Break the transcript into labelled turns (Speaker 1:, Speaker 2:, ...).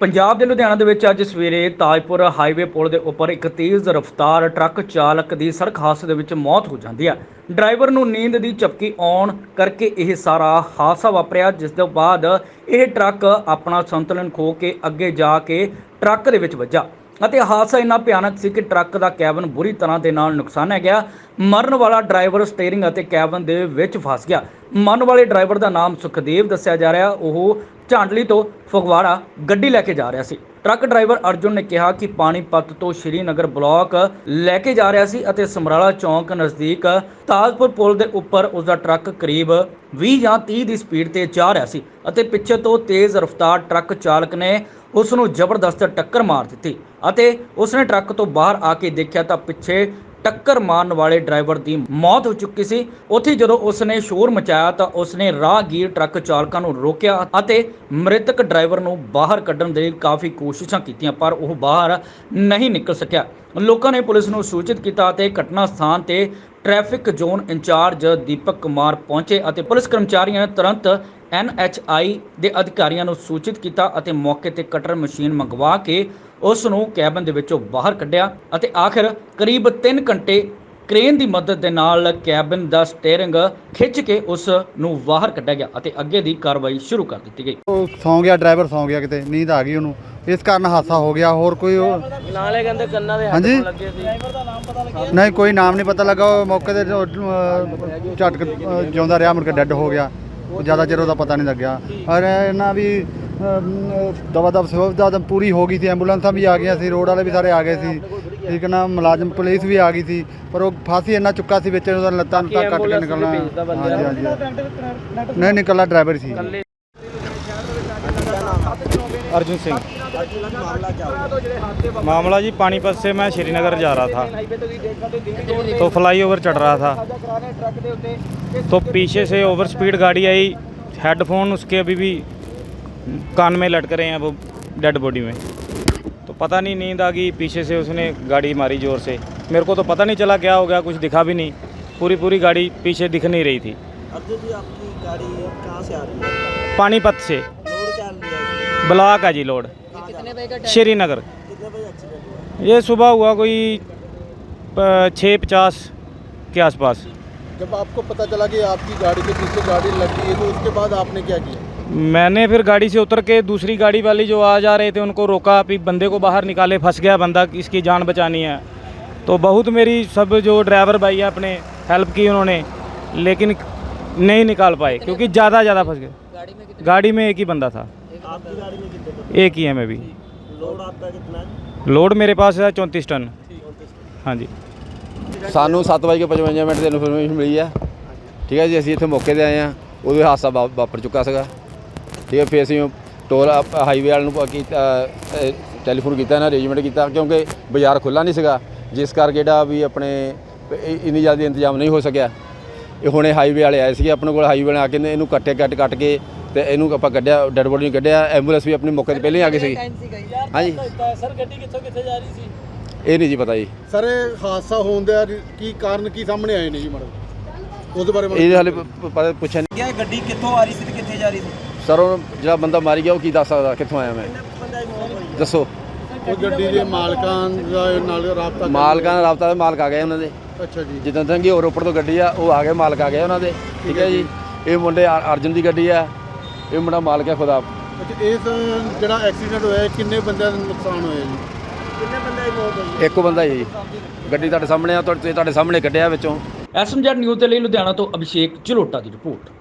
Speaker 1: ਪੰਜਾਬ ਦੇ ਲੁਧਿਆਣਾ ਦੇ ਵਿੱਚ ਅੱਜ ਸਵੇਰੇ ਤਾਜਪੁਰ ਹਾਈਵੇ ਪੁਲ ਦੇ ਉੱਪਰ ਇੱਕ ਤੇਜ਼ ਰਫ਼ਤਾਰ ਟਰੱਕ ਚਾਲਕ ਦੀ ਸੜਕ ਹਾਦਸੇ ਦੇ ਵਿੱਚ ਮੌਤ ਹੋ ਜਾਂਦੀ ਹੈ। ਡਰਾਈਵਰ ਨੂੰ ਨੀਂਦ ਦੀ ਝਪਕੀ ਆਉਣ ਕਰਕੇ ਇਹ ਸਾਰਾ ਹਾਦਸਾ ਵਾਪਰਿਆ, ਜਿਸ ਤੋਂ ਬਾਅਦ ਇਹ ਟਰੱਕ ਆਪਣਾ ਸੰਤੁਲਨ ਖੋ ਕੇ ਅੱਗੇ ਜਾ ਕੇ ਟਰੱਕ ਦੇ ਵਿੱਚ ਵੱਜਾ। ਅਤੇ ਹਾਦਸਾ ਇੰਨਾ ਭਿਆਨਕ ਸੀ ਕਿ ਟਰੱਕ ਦਾ ਕੈਬਨ ਬੁਰੀ ਤਰ੍ਹਾਂ ਦੇ ਨਾਲ ਨੁਕਸਾਨਿਆ ਗਿਆ ਮਰਨ ਵਾਲਾ ਡਰਾਈਵਰ ਸਟੀਅਰਿੰਗ ਅਤੇ ਕੈਬਨ ਦੇ ਵਿੱਚ ਫਸ ਗਿਆ। ਮਰਨ ਵਾਲੇ ਡਰਾਈਵਰ ਦਾ ਨਾਮ ਸੁਖਦੇਵ ਦੱਸਿਆ ਜਾ ਰਿਹਾ। ਉਹ ਝਾਂਡਲੀ ਤੋਂ ਫਗਵਾੜਾ ਗੱਡੀ ਲੈ ਕੇ ਜਾ ਰਿਹਾ ਸੀ। ਟਰੱਕ ਡਰਾਈਵਰ ਅਰਜੁਨ ਨੇ ਕਿਹਾ ਕਿ ਪਾਣੀਪਤ ਤੋਂ ਸ਼੍ਰੀਨਗਰ ਬਲਾਕ ਲੈ ਕੇ ਜਾ ਰਿਹਾ ਸੀ ਅਤੇ ਸਮਰਾਲਾ ਚੌਂਕ ਨਜ਼ਦੀਕ ਤਾਜਪੁਰ ਪੁਲ ਦੇ ਉੱਪਰ ਉਸ ਦਾ ਟਰੱਕ ਕਰੀਬ 20 ਜਾਂ 30 ਦੀ ਸਪੀਡ ਤੇ ਜਾ ਰਿਹਾ ਸੀ ਅਤੇ ਪਿੱਛੇ ਤੋਂ ਤੇਜ਼ ਰਫ਼ਤਾਰ ਟਰੱਕ ਚਾਲਕ ਨੇ ਉਸ ਨੂੰ ਜ਼ਬਰਦਸਤ ਟੱਕਰ ਮਾਰ ਦਿੱਤੀ ਅਤੇ ਉਸਨੇ ਟਰੱਕ ਤੋਂ ਬਾਹਰ ਆ ਕੇ ਦੇਖਿਆ ਤਾਂ ਪਿੱਛੇ ਟੱਕਰ ਮਾਰਨ ਵਾਲੇ ਡਰਾਈਵਰ ਦੀ ਮੌਤ ਹੋ ਚੁੱਕੀ ਸੀ। ਉੱਥੇ ਜਦੋਂ ਉਸ ਨੇ ਸ਼ੋਰ ਮਚਾਇਆ ਤਾਂ ਉਸਨੇ ਰਾਹਗੀਰ ਟਰੱਕ ਚਾਲਕਾਂ ਨੂੰ ਰੋਕਿਆ ਅਤੇ ਮ੍ਰਿਤਕ ਡਰਾਈਵਰ ਨੂੰ ਬਾਹਰ ਕੱਢਣ ਦੇ ਕਾਫੀ ਕੋਸ਼ਿਸ਼ਾਂ ਕੀਤੀਆਂ, ਪਰ ਉਹ ਬਾਹਰ ਨਹੀਂ ਨਿਕਲ ਸਕਿਆ। ਲੋਕਾਂ ਨੇ ਪੁਲਿਸ ਨੂੰ ਸੂਚਿਤ ਕੀਤਾ ਅਤੇ ਘਟਨਾ ਸਥਾਨ ਤੇ traffic zone incharge Deepak Kumar ਪਹੁੰਚੇ ਅਤੇ ਪੁਲਿਸ ਕਰਮਚਾਰੀਆਂ ਨੇ ਤੁਰੰਤ ਐਨਐਚਆਈ ਦੇ ਅਧਿਕਾਰੀਆਂ ਨੂੰ ਸੂਚਿਤ ਕੀਤਾ ਅਤੇ ਮੌਕੇ ਤੇ ਕਟਰ ਮਸ਼ੀਨ ਮੰਗਵਾ ਕੇ ਉਸ ਨੂੰ ਕੈਬਨ ਦੇ ਵਿੱਚੋਂ ਬਾਹਰ ਕੱਢਿਆ ਅਤੇ ਆਖਿਰ ਕਰੀਬ 3 ਘੰਟੇ ਕ੍ਰੇਨ ਦੀ ਮਦਦ ਦੇ ਨਾਲ ਕੈਬਨ ਦਾ ਸਟੀਅਰਿੰਗ ਖਿੱਚ ਕੇ ਉਸ ਨੂੰ ਬਾਹਰ ਕੱਢਿਆ ਗਿਆ ਅਤੇ ਅੱਗੇ ਦੀ ਕਾਰਵਾਈ ਸ਼ੁਰੂ ਕਰ ਦਿੱਤੀ ਗਈ।
Speaker 2: ਉਹ ਸੌਂ ਗਿਆ ਡਰਾਈਵਰ ਸੌਂ ਗਿਆ ਕਿਤੇ ਨੀਂਦ ਆ ਗਈ ਉਹਨੂੰ। ਇਸ ਕਾਰਨ ਹਾਦਸਾ ਹੋ ਗਿਆ ਹੋਰ ਕੋਈ
Speaker 3: ਨਾਲੇ ਕਹਿੰਦੇ ਕੰਨਾਂ ਦੇ
Speaker 2: ਹਾਂਜੀ?
Speaker 3: ਲੱਗੇ ਸੀ।
Speaker 2: ਨਹੀਂ ਕੋਈ ਨਾਮ ਨਹੀਂ ਪਤਾ ਲੱਗਾ ਉਹ ਮੌਕੇ ਤੇ ਜੋ, ਅਹ, ਝਟਕ ਅਹ, ਜਿਉਂਦਾ ਰਿਹਾ ਮੁੜ ਕੇ ਡੈੱਡ ਹੋ ਗਿਆ। ਉਹ ਜ਼ਿਆਦਾ ਚਿਰ ਉਹਦਾ ਪਤਾ ਨਹੀਂ ਲੱਗਿਆ। ਔਰ ਇਹਨਾਂ ਵੀ ਦਵਾ ਦਵ ਸੁਵਿਧਾ ਤਾਂ ਪੂਰੀ ਹੋ ਗਈ ਸੀ ਐਂਬੂਲੈਂਸਾਂ ਵੀ ਆ ਗਈਆਂ ਸੀ ਰੋਡ ਵਾਲੇ ਵੀ ਸਾਰੇ ਆ ਗਏ ਸੀ। ਠੀਕ ਹੈ ਨਾ ਮੁਲਾਜ਼ਮ ਪੁਲਿਸ ਵੀ ਆ ਗਈ ਸੀ ਪਰ ਉਹ ਫਾਸੀ ਇੰਨਾ ਚੁੱਕਾ ਸੀ ਵਿੱਚ ਉਹਦਾ ਲੱਤਾਂ ਨੂੰ ਕੱਟ ਕੇ ਨਿਕਲਣਾ
Speaker 3: ਭੇਜਦਾ ਬੰਦਾ।
Speaker 2: ਹਾਂਜੀ ਹਾਂਜੀ ਨਹੀਂ ਨਿਕਲਣਾ ਡਰਾਈਵਰ ਸੀ
Speaker 3: ਕੱਲੇ
Speaker 4: अर्जुन सिंह मामला जी पानीपत से मैं श्रीनगर जा रहा था तो फ्लाईओवर चढ़ रहा था तो पीछे से ओवर स्पीड गाड़ी आई हेडफोन उसके अभी भी कान में लटक रहे हैं वो डेड बॉडी में तो पता नहीं नींद आ गई पीछे से उसने गाड़ी मारी ज़ोर से। मेरे को तो पता नहीं चला क्या हो गया कुछ दिखा भी नहीं। पूरी पूरी गाड़ी पीछे दिख नहीं रही थी।
Speaker 3: अर्जुन जी आपकी गाड़ी कहाँ से आ रही है?
Speaker 4: पानीपत से।
Speaker 3: लोड
Speaker 4: ब्लॉक है जी लोड।
Speaker 3: कितने बजे का
Speaker 4: श्रीनगर। ये सुबह हुआ कोई छः पचास के आसपास।
Speaker 2: जब आपको पता चला कि आपकी गाड़ी के पीछे गाड़ी लगी है तो उसके बाद आपने क्या किया?
Speaker 4: मैंने फिर गाड़ी से उतर के दूसरी गाड़ी वाली जो आ जा रहे थे उनको रोका फिर बंदे को बाहर निकाले फंस गया बंदा इसकी जान बचानी है तो बहुत मेरी सब जो ड्राइवर भाई है अपने हेल्प की उन्होंने लेकिन नहीं निकाल पाए क्योंकि ज़्यादा ज़्यादा फंस गए
Speaker 3: गाड़ी में कितने
Speaker 4: गाड़ी में एक ही बंदा था
Speaker 3: आपकी गाड़ी में कितने बजे
Speaker 4: एक ही है मैं भी
Speaker 3: लोड आपका कितना है
Speaker 4: लोड मेरे पास है चौंतीस टन हाँ जी
Speaker 5: ਸਾਨੂੰ 7:55 ਮਿੰਟ ਤੇ ਇਨਫੋਰਮੇਸ਼ਨ ਮਿਲੀ ਹੈ ਠੀਕ ਹੈ ਜੀ ਅਸੀਂ ਇੱਥੇ ਮੌਕੇ ਤੇ ਆਏ ਆ ਉਦੋਂ ਇਹ ਹਾਦਸਾ ਵਾ- ਵਾਪਰ ਚੁੱਕਾ ਸੀਗਾ ਠੀਕ ਹੈ ਫਿਰ ਅਸੀਂ ਟੋਲ ਹਾਈਵੇ ਵਾਲ ਨੂੰ ਪ- ਕੀਤਾ ਟੈਲੀਫੋਨ ਕੀਤਾ ਨਾ ਅਰੇਂਜਮੈਂਟ ਕੀਤਾ ਕਿਉਂਕਿ ਬਾਜ਼ਾਰ ਖੁੱਲਾ ਨਹੀਂ ਸੀਗਾ ਜਿਸ ਕਰਕੇ ਜਿਹੜਾ ਵੀ ਆਪਣੇ ਇੰਨੀ ਜਲਦੀ ਇੰਤਜ਼ਾਮ ਨਹੀਂ ਹੋ ਸਕਿਆ। ਇਹ ਹੁਣੇ ਹਾਈਵੇ ਵਾਲੇ ਆਏ ਸੀਗੇ ਆਪਣੇ ਕੋਲ ਹਾਈਵੇ ਵਾਲੇ ਆ ਕੇ ਇਹਨੂੰ ਕੱਟੇ ਕੱਟ ਕੱਟ ਕੇ ਤੇ ਇਹਨੂੰ ਆਪਾਂ ਕੱਢਿਆ ਡੈਡ ਬੋਡੀ ਨੂੰ ਕੱਢਿਆ ਐਂਬੂਲੈਂਸ ਵੀ ਆਪਣੀ ਮੌਕੇ ਤੇ ਪਹਿਲਾਂ ਹੀ ਆ ਗਈ ਸੀ ਹਾਂਜੀ।
Speaker 3: ਸਰ ਗੱਡੀ ਕਿੱਥੋਂ ਕਿੱਥੇ ਜਾ ਰਹੀ ਸੀ?
Speaker 5: ਇਹ ਨਹੀਂ ਜੀ ਪਤਾ ਜੀ।
Speaker 2: ਸਰ ਇਹ ਹਾਦਸਾ ਹੋਣ ਦਾ ਕੀ ਕਾਰਨ ਕੀ ਸਾਹਮਣੇ ਆਏ ਨੇ ਜੀ ਮੈਡਮ ਉਹਦੇ ਬਾਰੇ
Speaker 5: ਇਹਦੇ ਹਾਲੇ ਪੁੱਛਿਆ ਨਹੀਂ
Speaker 3: ਇਹ ਗੱਡੀ ਕਿੱਥੋਂ ਆ ਰਹੀ ਸੀ ਤੇ ਕਿੱਥੇ ਜਾ ਰਹੀ ਸੀ?
Speaker 5: ਸਰ ਉਹ ਜਿਹੜਾ ਬੰਦਾ ਮਾਰੀ ਗਿਆ ਉਹ ਕੀ ਦੱਸ ਸਕਦਾ? ਕਿੱਥੋਂ ਆਇਆ ਮੈਂ? ਦੱਸੋ।
Speaker 2: ਉਹ ਗੱਡੀ ਦੇ ਮਾਲਕਾਂ ਦਾ ਨਾਲ ਰਾਬਤਾ
Speaker 5: ਮਾਲਕਾਂ ਦਾ। ਰਾਬਤਾ ਦੇ ਮਾਲਕ ਆ ਗਏ ਉਹਨਾਂ ਦੇ।
Speaker 2: ਅੱਛਾ ਜੀ।
Speaker 5: ਜਿੱਦਾਂ ਤੰਗੀ ਹੋਰ ਉੱਪਰ ਤੋਂ ਗੱਡੀ ਆ ਉਹ ਆ ਗਏ ਮਾਲਕ ਆ ਗਏ ਉਹਨਾਂ ਦੇ। ਠੀਕ ਹੈ ਜੀ। ਇਹ ਮੁੰਡੇ ਅਰ- ਅਰਜਨ ਦੀ ਗੱਡੀ ਆ। ਇਹ ਮੁੰਡਾ ਮਾਲਕ ਹੈ ਖੁਦਾ
Speaker 2: ਅੱਛਾ ਇਸ ਜਿਹੜਾ ਐਕਸੀਡੈਂਟ ਹੋਇਆ ਕਿੰਨੇ ਬੰਦਿਆਂ ਦਾ ਨੁਕਸਾਨ ਹੋਇਆ ਜੀ?
Speaker 3: ਕਿੰਨੇ ਬੰਦੇ ਦੀ ਮੌਤ ਹੋਈ?
Speaker 5: ਇੱਕੋ ਬੰਦਾ ਹੀ ਗੱਡੀ ਤੁਹਾਡੇ ਸਾਹਮਣੇ ਆ ਤੁਹਾਡੇ ਤੁਹਾਡੇ ਸਾਹਮਣੇ ਕੱਢਿਆ ਵਿੱਚੋਂ।
Speaker 1: ਐਸਐਮਜੈਡ ਨਿਊਜ਼ ਦੇ ਲਈ ਲੁਧਿਆਣਾ ਤੋਂ ਅਭਿਸ਼ੇਕ ਝਲੋਟਾ ਦੀ ਰਿਪੋਰਟ।